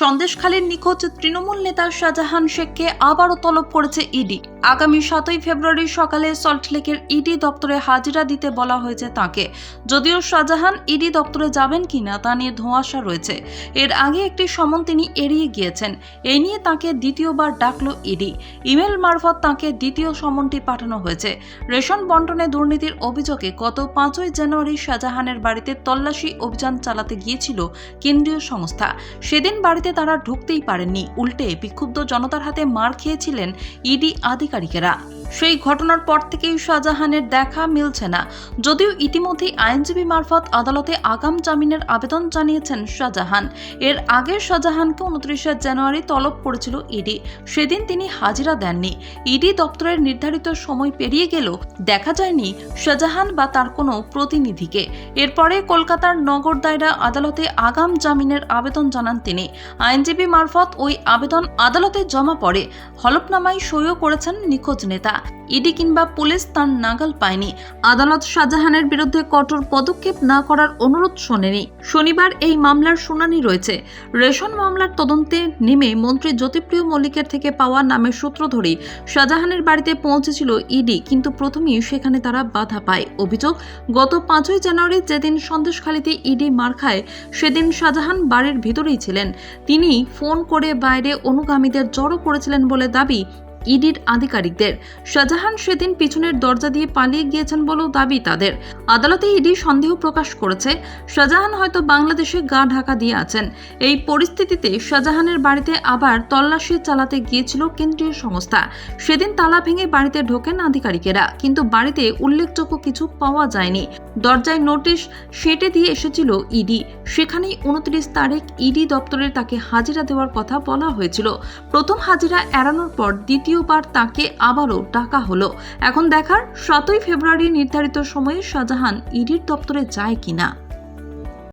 সন্দেশখালীর নিখোঁজ তৃণমূল নেতা শাহজাহান শেখকে আবারও তলব করেছে ইডি। আগামী সাতই ফেব্রুয়ারি সকালে সল্টলেকের ইডি দপ্তরে হাজিরা দিতে বলা হয়েছে তাকে। যদিও শাহজাহান ইডি দপ্তরে যাবেন কিনা তা নিয়ে ধোঁয়াশা রয়েছে। এর আগে একটি সমন তিনি এড়িয়ে গিয়েছেন। এই নিয়ে তাকে দ্বিতীয়বার ডাকলো ইডি। ইমেল মারফত তাকে দ্বিতীয় সমনটি পাঠানো হয়েছে। রেশন বন্টনে দুর্নীতির অভিযোগে গত পাঁচই জানুয়ারি শাহজাহানের বাড়িতে তল্লাশি অভিযান চালাতে গিয়েছিল কেন্দ্রীয় সংস্থা। সেদিন বাড়িতে তারা ঢুকতেই পারেননি। উল্টে বিক্ষুব্ধ জনতার হাতে মার খেয়েছিলেন ইডি আধিকারিকেরা সেই ঘটনার পর থেকেই শাহজাহানের দেখা মিলছে না। যদিও ইতিমধ্যেই আইনজীবী মারফত আদালতে আগাম জামিনের আবেদন জানিয়েছেন শাহজাহান। এর আগে শাহজাহানকে উনত্রিশে জানুয়ারি তলব করেছিল ইডি। সেদিন তিনি হাজিরা দেননি। ইডি দপ্তরের নির্ধারিত সময় পেরিয়ে গেলেও দেখা যায়নি শাহজাহান বা তার কোনো প্রতিনিধিকে। এরপরে কলকাতার নগর দায়রা আদালতে আগাম জামিনের আবেদন জানান তিনি। আইনজীবী মারফত ওই আবেদন আদালতে জমা পড়ে। হলফনামায় সইও করেছেন নিখোঁজ নেতা। ইডি কিংবা পুলিশ তার নাগাল পায়নি। আদালত শাহজাহানের বিরুদ্ধে কঠোর পদক্ষেপ না করার অনুরোধ শোনেনি। শনিবার এই মামলার শুনানি রয়েছে। রেশন মামলার তদন্তে নেমে মন্ত্রী জ্যোতিপ্রিয় মল্লিকের থেকে পাওয়া নামের সূত্র ধরেই শাহজাহানের বাড়িতে পৌঁছেছিল ইডি, কিন্তু প্রথমেই সেখানে তারা বাধা পায়। অভিযোগ, গত পাঁচই জানুয়ারি যেদিন সন্দেশখালীতে ইডি মার খায়, সেদিন শাহজাহান বাড়ির ভিতরেই ছিলেন। তিনি ফোন করে বাইরে অনুগামীদের জড়ো করেছিলেন বলে দাবি ইডির আধিকারিকদের। শাহজাহান সেদিন পিছনের দরজা দিয়ে পালিয়ে গিয়েছেন বলেও দাবি তাদের। আদালতে ইডি সন্দেহ প্রকাশ করেছে, শাহজাহান হয়তো বাংলাদেশে গা ঢাকা দিয়ে আছেন। এই পরিস্থিতিতে শাহজাহানের বাড়িতে আবার তল্লাশি চালাতে গিয়েছিল কেন্দ্রীয় সংস্থা। সেদিন তালা ভেঙে বাড়িতে ঢোকেন আধিকারিকেরা, কিন্তু বাড়িতে উল্লেখযোগ্য কিছু পাওয়া যায়নি। দরজায় নোটিশ সেটে দিয়ে এসেছিল ইডি। সেখানেই উনত্রিশ তারিখ ইডি দপ্তরে তাকে হাজিরা দেওয়ার কথা বলা হয়েছিল। প্রথম হাজিরা এড়ানোর পর দ্বিতীয়বার তাকে আবারও ডাকা হলো। এখন দেখার সাতই ফেব্রুয়ারি নির্ধারিত সময়ে শাহজাহান ইডির দপ্তরে যায় কিনা।